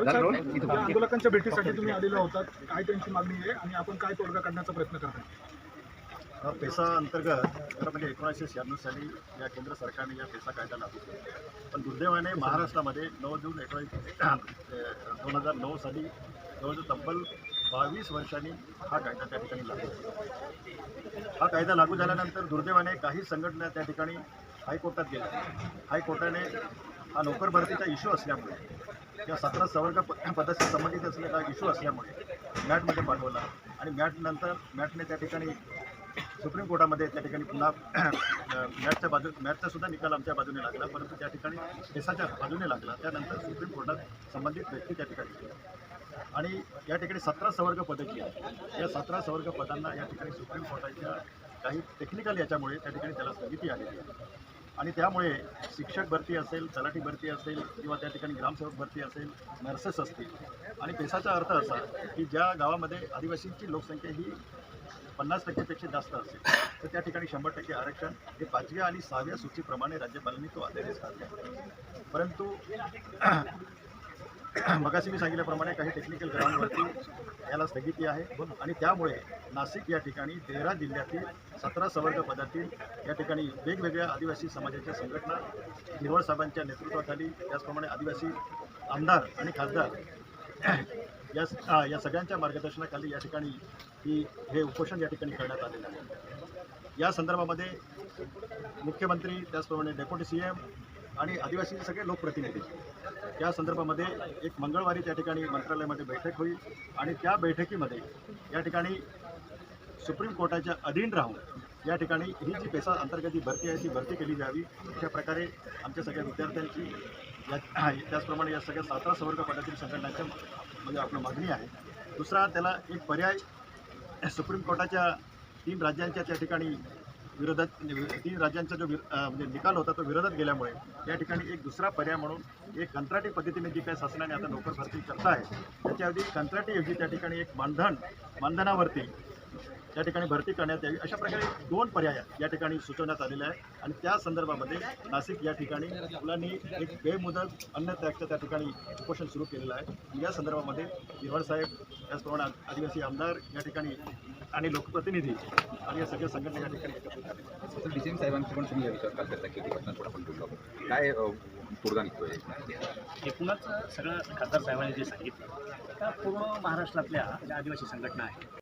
आंदोलकांच्या भेटीसाठी तुम्ही आलेला होतात काय त्यांची मागणी आहे आणि आपण काय तोडगा काढण्याचा प्रयत्न करताय पेसा अंतर्गत खरं म्हणजे एकोणीसशे शहाण्णव साली या केंद्र सरकारने या पेसा कायदा लागू केला. पण दुर्दैवाने महाराष्ट्रामध्ये नऊ जून एकोणीस दोन हजार नऊ साली जवळजवळ तब्बल बावीस वर्षांनी हा कायदा त्या ठिकाणी लागू झाला. हा कायदा लागू झाल्यानंतर दुर्दैवाने काही संघटना त्या ठिकाणी हायकोर्टात गेल्या. हायकोर्टाने हा नोकर भरतीचा इश्यू असल्यामुळे या सतरा सवर्ग पदाशी संबंधित असलेला इश्यू असल्यामुळे मॅटमध्ये पाठवला. आणि मॅटनंतर मॅटने त्या ठिकाणी सुप्रीम कोर्टामध्ये त्या ठिकाणी पुन्हा मॅटच्या बाजू मॅटचा सुद्धा निकाल आमच्या बाजूने लागला. परंतु त्या ठिकाणी केसाच्या बाजूने लागला. त्यानंतर सुप्रीम कोर्टात संबंधित व्यक्ती त्या ठिकाणी आणि या ठिकाणी सतरा सवर्ग पदं जी आहेत या सतरा सवर्ग पदांना या ठिकाणी सुप्रीम कोर्टाच्या काही टेक्निकल याच्यामुळे त्या ठिकाणी त्याला स्थगिती आलेली आहे. आणि त्यामुळे शिक्षक भरती असेल तलाठी भरती असेल किंवा त्या ठिकाणी ग्रामसेवक भरती असेल नर्सेस असतील. आणि पेसाचा अर्थ असा की ज्या गावामध्ये आदिवासींची लोकसंख्या ही पन्नास टक्केपेक्षा जास्त असेल तर त्या ठिकाणी शंभर टक्के आरक्षण हे पाचव्या आणि सहाव्या सूचीप्रमाणे राज्यपालांनी तो आदेश काढला परंतु मगाशी मी सांगितल्याप्रमाणे काही टेक्निकल ग्राउंडवरती याला स्थगिती आहे. आणि त्यामुळे नाशिक या ठिकाणी तेरा जिल्ह्यातील सतरा संवर्ग पदातील या ठिकाणी वेगवेगळ्या आदिवासी समाजाच्या संघटना हिरवळ साहेबांच्या नेतृत्वाखाली त्याचप्रमाणे आदिवासी आमदार आणि खासदार या या सगळ्यांच्या मार्गदर्शनाखाली या ठिकाणी ही हे उपोषण या ठिकाणी करण्यात आलेलं आहे. या संदर्भामध्ये मुख्यमंत्री त्याचप्रमाणे डेप्युटी सी एम आणि आदिवासी सगळे लोकप्रतिनिधी या संदर्भामध्ये एक मंगळवारी त्या ठिकाणी मंत्रालयामध्ये बैठक होईल आणि त्या बैठकीमध्ये या ठिकाणी सुप्रीम कोर्टाच्या अधीन राहून या ठिकाणी ही जी पेसा अंतर्गत जी भरती आहे ती भरती केली जावी. अशा प्रकारे आमच्या सगळ्या विद्यार्थ्यांची या त्याचप्रमाणे या सगळ्या सातारा संवर्ग पटातील संघटनांच्या म्हणजे आपलं मागणी आहे. दुसरा त्याला एक पर्याय सुप्रीम कोर्टाच्या तीन राज्यांच्या त्या ठिकाणी विरोधात म्हणजे तीन राज्यांचा जो म्हणजे निकाल होता तो विरोधात गेल्यामुळे या ठिकाणी एक दुसरा पर्याय म्हणून एक कंत्राटी पद्धतीने जी काही शासनाने आता नोकर भरती करता आहे त्याच्याऐवजी कंत्राटीऐवजी त्या ठिकाणी एक मानधन मानधनावरती त्या ठिकाणी भरती करण्यात यावी. अशा प्रकारे दोन पर्याय या ठिकाणी सुचवण्यात आलेले आहे आणि त्या संदर्भामध्ये नाशिक या ठिकाणी मुलांनी एक बेमुदत अन्न त्यागचं त्या ठिकाणी उपोषण सुरू केलेलं आहे. या संदर्भामध्ये साहेब त्याचप्रमाणे आदिवासी आमदार या ठिकाणी आणि लोकप्रतिनिधी आणि या सगळ्या संघटना या ठिकाणी एकत्रित आले तर डी सी एम साहेबांशी पण तुम्ही या विचार काल करता की घटना थोडा पण बोललो. काय अ, तोडगा निघतोय एकूणच सगळं खासदार साहेबांनी जे सांगितलं त्या पूर्ण महाराष्ट्रातल्या ज्या आदिवासी संघटना आहेत